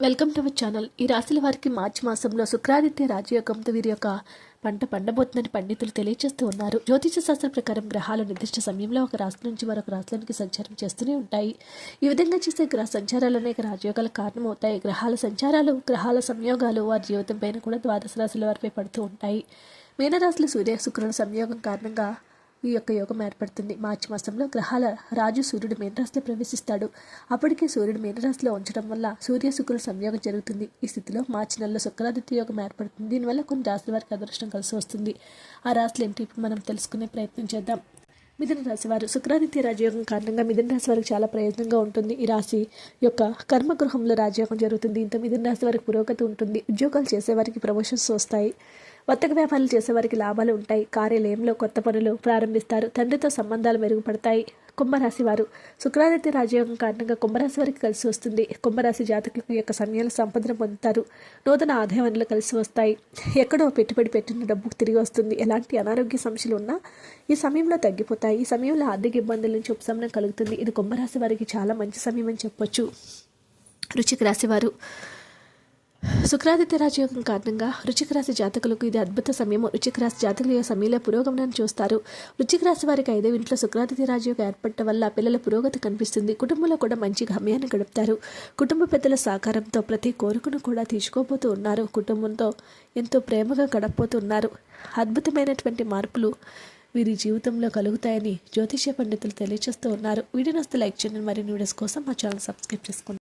Welcome to our channel. ఈ రాశుల వారికి మార్చి మాసంలో శుక్రాదిత్య రాజయోగంతో వీరి యొక్క పంట పండబోతుందని పండితులు తెలియజేస్తూ ఉన్నారు. జ్యోతిష శాస్త్రం ప్రకారం గ్రహాలు నిర్దిష్ట సమయంలో ఒక రాశి నుంచి మరొక రాశులకి సంచారం చేస్తూనే ఉంటాయి. ఈ విధంగా చేసే గ్రహ సంచారాలు అనేక రాజయోగాల కారణమవుతాయి. గ్రహాల సంచారాలు గ్రహాల సంయోగాలు వారి జీవితం పైన కూడా ద్వాదశ రాశుల వారిపై పడుతూ ఉంటాయి. మీనరాశులు సూర్య శుక్రుల సంయోగం కారణంగా ఈ యొక్క యోగం ఏర్పడుతుంది. మార్చి మాసంలో గ్రహాల రాజు సూర్యుడు మీనరాశిలో ప్రవేశిస్తాడు. అప్పటికే సూర్యుడు మీనరాశిలో ఉంచడం వల్ల సూర్య శుక్రుల సంయోగం జరుగుతుంది. ఈ స్థితిలో మార్చి నెలలో శుక్రాదిత్య యోగం ఏర్పడుతుంది. దీనివల్ల కొన్ని రాశుల వారికి అదృష్టం కలిసి వస్తుంది. ఆ రాశులు ఏంటి? ఇప్పుడు మనం తెలుసుకునే ప్రయత్నం చేద్దాం. మిథున రాశి వారు శుక్రాదిత్య రాజయోగం కారణంగా మిథున రాశి వారికి చాలా ప్రయోజనంగా ఉంటుంది. ఈ రాశి యొక్క కర్మగృహంలో రాజయోగం జరుగుతుంది. దీంతో మిథున రాశి వారికి పురోగతి ఉంటుంది. ఉద్యోగాలు చేసేవారికి ప్రమోషన్స్ వస్తాయి. వర్తక వ్యాపారాలు చేసేవారికి లాభాలు ఉంటాయి. కార్యాలయంలో కొత్త పనులు ప్రారంభిస్తారు. తండ్రితో సంబంధాలు మెరుగుపడతాయి. కుంభరాశి వారు. శుక్రాదిత్య రాజయోగం కారణంగా కుంభరాశి వారికి కలిసి వస్తుంది. కుంభరాశి జాతకులకు యొక్క సమయాలు సంపదను పొందుతారు. నూతన ఆదాయ వనరులు కలిసి వస్తాయి. ఎక్కడో పెట్టుబడి పెట్టిన డబ్బుకు తిరిగి వస్తుంది. ఎలాంటి అనారోగ్య సమస్యలు ఉన్నా ఈ సమయంలో తగ్గిపోతాయి. ఈ సమయంలో ఆర్థిక ఇబ్బందుల నుంచి ఉపశమనం కలుగుతుంది. ఇది కుంభరాశి వారికి చాలా మంచి సమయం అని చెప్పొచ్చు. రుచిక రాశి వారు. శుక్రాదిత్య రాజయోగం కారణంగా రుచికరాశి జాతకులకు ఇది అద్భుత సమయము. రుచికరాశి జాతకులు సమయంలో పురోగమనాన్ని చూస్తారు. రుచిక రాశి వారికి ఐదో ఇంట్లో శుక్రాదిత్య రాజయోగం ఏర్పడటం వల్ల పిల్లల పురోగతి కనిపిస్తుంది. కుటుంబంలో కూడా మంచి గమ్యాన్ని గడుపుతారు. కుటుంబ పెద్దల సహకారంతో ప్రతి కోరికను కూడా తీసుకోబోతూ ఉన్నారు. కుటుంబంతో ఎంతో ప్రేమగా గడపబోతున్నారు అద్భుతమైనటువంటి మార్పులు వీరి జీవితంలో కలుగుతాయని జ్యోతిష్య పండితులు తెలియజేస్తూ ఉన్నారు. వీడియో నస్తే లైక్ చేయండి. మరిన్ని వీడియోస్ కోసం మా ఛానల్ సబ్స్క్రైబ్ చేసుకోండి.